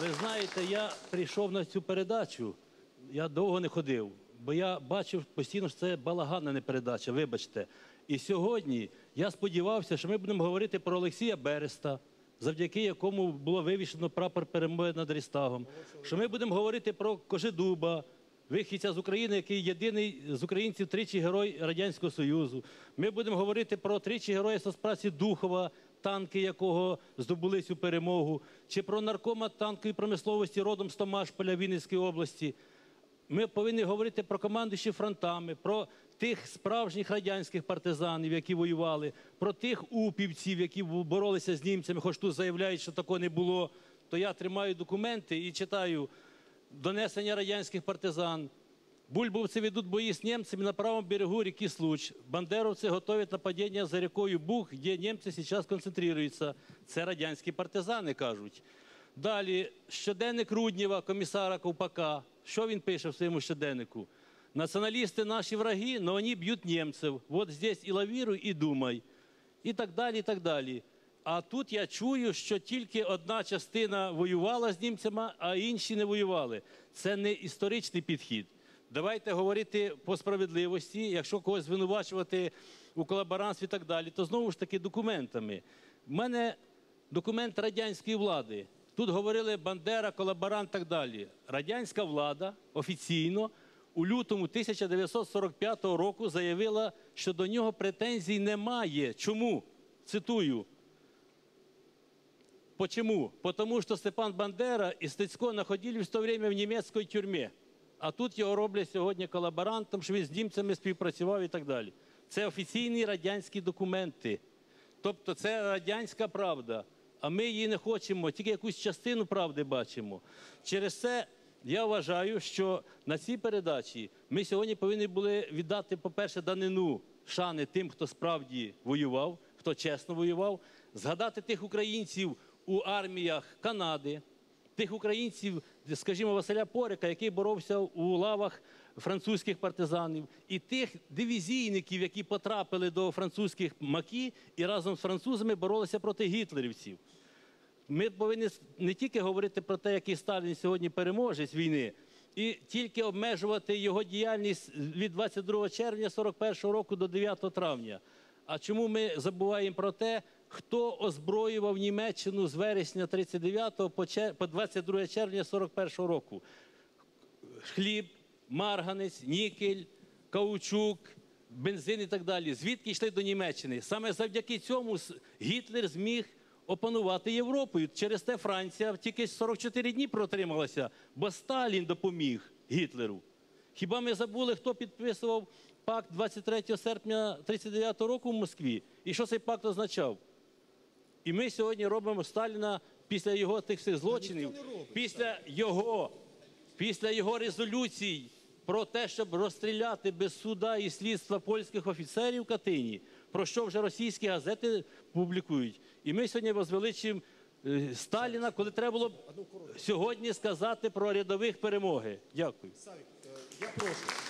Ви знаєте, я прийшов на цю передачу, я довго не ходив, бо я бачив постійно, що це балаганна не передача, вибачте. І сьогодні я сподівався, що ми будемо говорити про Олексія Береста, завдяки якому було вивішено прапор перемоги над Рістагом. Що ми будемо говорити про Кожедуба, вихідця з України, який єдиний з українців тричі герой Радянського Союзу. Ми будемо говорити про тричі героя соцпраці Духова, танки якого здобули цю перемогу, чи про наркома танкової промисловості родом з Томашполя Вінницької області. Ми повинні говорити про командуючі фронтами, про тих справжніх радянських партизанів, які воювали, про тих упівців, які боролися з німцями, хоч тут заявляють, що такого не було. То я тримаю документи і читаю донесення радянських партизан. Бульбовцы ведут бои с немцами на правом берегу реки Случ. Бандеровцы готовят нападение за рекою Буг, де німці зараз концентруються. Це радянські партизани кажуть. Далі щоденник Руднєва, комісара Ковпака. Що він пише в своєму щоденнику? Націоналісти наші враги, но вони б'ють німців. Вот здесь і лавіруй, і думай. І так далі, і так далі. А тут я чую, що тільки одна частина воювала з німцями, а інші не воювали. Це не історичний підхід. Давайте говорити по справедливості. Якщо когось звинувачувати у колаборантстві і так далі, то знову ж таки документами. У мене документ радянської влади. Тут говорили Бандера, колаборант і так далі. Радянська влада офіційно у лютому 1945 року заявила, що до нього претензій немає. Чому? Цитую. Почему? Потому что Степан Бандера і Стецько знаходились в то время в німецькій тюрмі. А тут його роблять сьогодні колаборантом, що він з німцями співпрацював і так далі. Це офіційні радянські документи. Тобто це радянська правда. А ми її не хочемо, тільки якусь частину правди бачимо. Через це я вважаю, що на цій передачі ми сьогодні повинні були віддати, по-перше, данину шани тим, хто справді воював, хто чесно воював, згадати тих українців у арміях Канади, тих українців, скажімо, Василя Порика, який боровся у лавах французьких партизанів, і тих дивізійників, які потрапили до французьких макі і разом з французами боролися проти гітлерівців. Ми повинні не тільки говорити про те, який Сталін сьогодні переможець війни, і тільки обмежувати його діяльність від 22 червня 41 року до 9 травня. А чому ми забуваємо про те, хто озброював Німеччину з вересня 39 по чер- по 22 червня 41 року? Хліб, марганець, нікель, каучук, бензин і так далі. Звідки йшли до Німеччини? Саме завдяки цьому Гітлер зміг опанувати Європою. Через те Франція тільки 44 дні протрималася, бо Сталін допоміг Гітлеру. Хіба ми забули, хто підписував пакт 23 серпня 39 року в Москві? І що цей пакт означав? І ми сьогодні робимо Сталіна після його тих всіх злочинів, після його, після його резолюцій про те, щоб розстріляти без суда і слідства польських офіцерів Катині, про що вже російські газети публікують. І ми сьогодні возвеличуємо е, Сталіна, коли треба було б сьогодні сказати про рядових перемоги. Дякую. Е, я прошу.